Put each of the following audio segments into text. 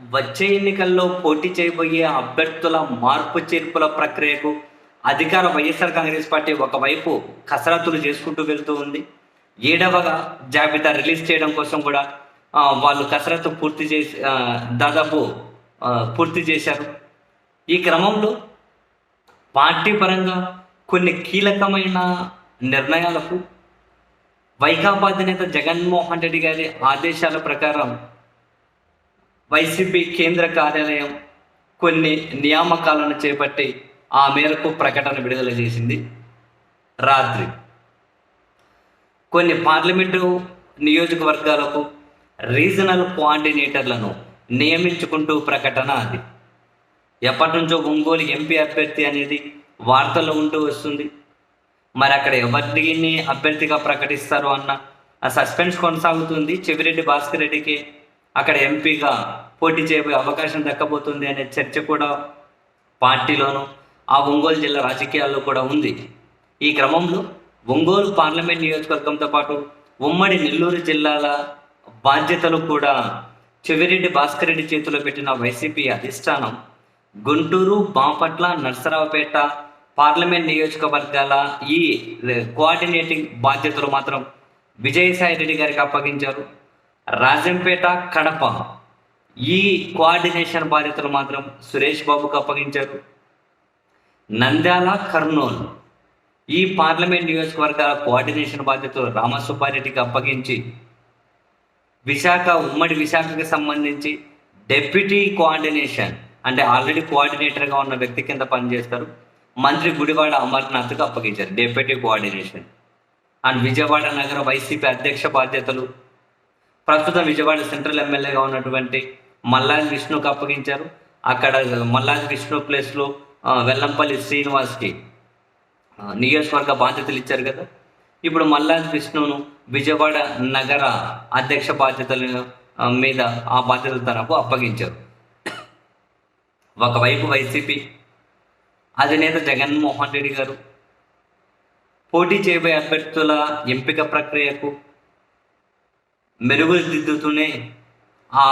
వచ్చే ఎన్నికల్లో పోటీ చేయబోయే అభ్యర్థుల మార్పు చేర్పుల ప్రక్రియకు అధికార వైఎస్ఆర్ కాంగ్రెస్ పార్టీ ఒకవైపు కసరత్తులు చేసుకుంటూ వెళ్తూ ఉంది. ఏడవగా జాబితా రిలీజ్ చేయడం కోసం కూడా వాళ్ళు కసరత్తు పూర్తి చేసి దాదాపు పూర్తి చేశారు. ఈ క్రమంలో పార్టీ పరంగా కొన్ని కీలకమైన నిర్ణయాలకు వైకాపా అధినేత జగన్మోహన్ రెడ్డి గారి ఆదేశాల ప్రకారం వైసీపీ కేంద్ర కార్యాలయం కొన్ని నియామకాలను చేపట్టి ఆ మేరకు ప్రకటన విడుదల చేసింది రాత్రి. కొన్ని పార్లమెంటు నియోజకవర్గాలకు రీజనల్ కోఆర్డినేటర్లను నియమించుకుంటూ ప్రకటన అది. ఎప్పటి నుంచో ఒంగోలు ఎంపీ అభ్యర్థి అనేది వార్తల్లో ఉంటూ వస్తుంది. మరి అక్కడ ఎవరిని అభ్యర్థిగా ప్రకటిస్తారు అన్న ఆ సస్పెన్స్ కొనసాగుతుంది. చెవిరెడ్డి భాస్కర్ రెడ్డికి అక్కడ ఎంపీగా పోటీ చేయబోయే అవకాశం దక్కబోతుంది అనే చర్చ కూడా పార్టీలోను ఆ ఒంగోలు జిల్లా రాజకీయాల్లో కూడా ఉంది. ఈ క్రమంలో ఒంగోలు పార్లమెంట్ నియోజకవర్గంతో పాటు ఉమ్మడి నెల్లూరు జిల్లాల బాధ్యతలు కూడా చెవిరెడ్డి భాస్కర్ రెడ్డి చేతిలో పెట్టిన వైసీపీ అధిష్టానం గుంటూరు బాపట్ల నర్సరావుపేట పార్లమెంట్ నియోజకవర్గాల ఈ కోఆర్డినేటింగ్ బాధ్యతలు మాత్రం విజయసాయి రెడ్డి గారికి అప్పగించారు. రాజంపేట కడప ఈ కోఆర్డినేషన్ బాధ్యతలు మాత్రం సురేష్ బాబుకు అప్పగించారు. నంద్యాల కర్నూలు. ఈ పార్లమెంట్ నియోజకవర్గాల కోఆర్డినేషన్ బాధ్యతలు రామసుబ్బారెడ్డికి అప్పగించి విశాఖ ఉమ్మడి విశాఖకి సంబంధించి డెప్యూటీ కోఆర్డినేషన్ అంటే ఆల్రెడీ కోఆర్డినేటర్గా ఉన్న వ్యక్తి కింద పనిచేస్తారు. మంత్రి గుడివాడ అమర్నాథ్కు అప్పగించారు డెప్యూటీ కోఆర్డినేషన్ అండ్ విజయవాడ నగర వైసీపీ అధ్యక్ష బాధ్యతలు ప్రస్తుతం విజయవాడ సెంట్రల్ ఎమ్మెల్యేగా ఉన్నటువంటి మల్లాది విష్ణుకు అప్పగించారు. అక్కడ మల్లాది విష్ణు ప్లేస్లో వెల్లంపల్లి శ్రీనివాస్కి నియోజకవర్గ బాధ్యతలు ఇచ్చారు కదా. ఇప్పుడు మల్లాది విష్ణును విజయవాడ నగర అధ్యక్ష బాధ్యతల మీద ఆ బాధ్యతలు తనకు అప్పగించారు. ఒకవైపు వైసీపీ అధినేత జగన్మోహన్ రెడ్డి గారు పోటీ చేయబోయే అభ్యర్థుల ఎంపిక ప్రక్రియకు మెరుగుదిద్దుతూనే ఆ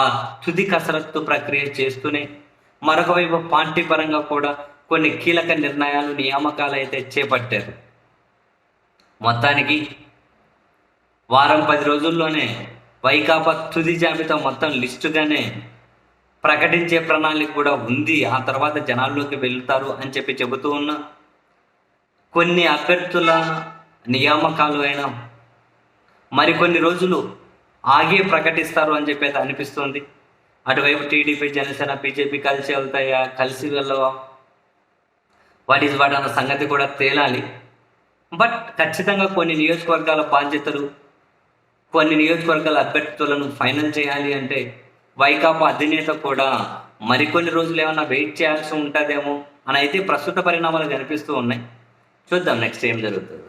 తుది కసరత్తు ప్రక్రియ చేస్తూనే మరొక వైపు పార్టీ పరంగా కూడా కొన్ని కీలక నిర్ణయాలు నియామకాలు అయితే చేపట్టారు. మొత్తానికి వారం పది రోజుల్లోనే వైకాపా తుది జాబితా మొత్తం లిస్టుగానే ప్రకటించే ప్రణాళిక కూడా ఉంది. ఆ తర్వాత జనాల్లోకి వెళ్తారు అని చెప్పి చెబుతూ ఉన్నా కొన్ని అభ్యర్థుల నియామకాలు అయినా మరికొన్ని రోజులు ఆగే ప్రకటిస్తారు అని చెప్పి అయితే అనిపిస్తుంది. అటువైపు టీడీపీ జనసేన బీజేపీ కలిసి వెళ్తాయా? కలిసి వెళ్ళవా? వాట్ ఈజ్ వాట్ అన్న సంగతి కూడా తేలాలి. బట్ ఖచ్చితంగా కొన్ని నియోజకవర్గాల బాధ్యతలు కొన్ని నియోజకవర్గాల అభ్యర్థులను ఫైనల్ చేయాలి అంటే వైకాపా అధినేత కూడా మరికొన్ని రోజులు ఏమైనా వెయిట్ చేయాల్సి ఉంటుందేమో అని అయితే ప్రస్తుత పరిణామాలు కనిపిస్తూ ఉన్నాయి. చూద్దాం నెక్స్ట్ ఏం జరుగుతుంది.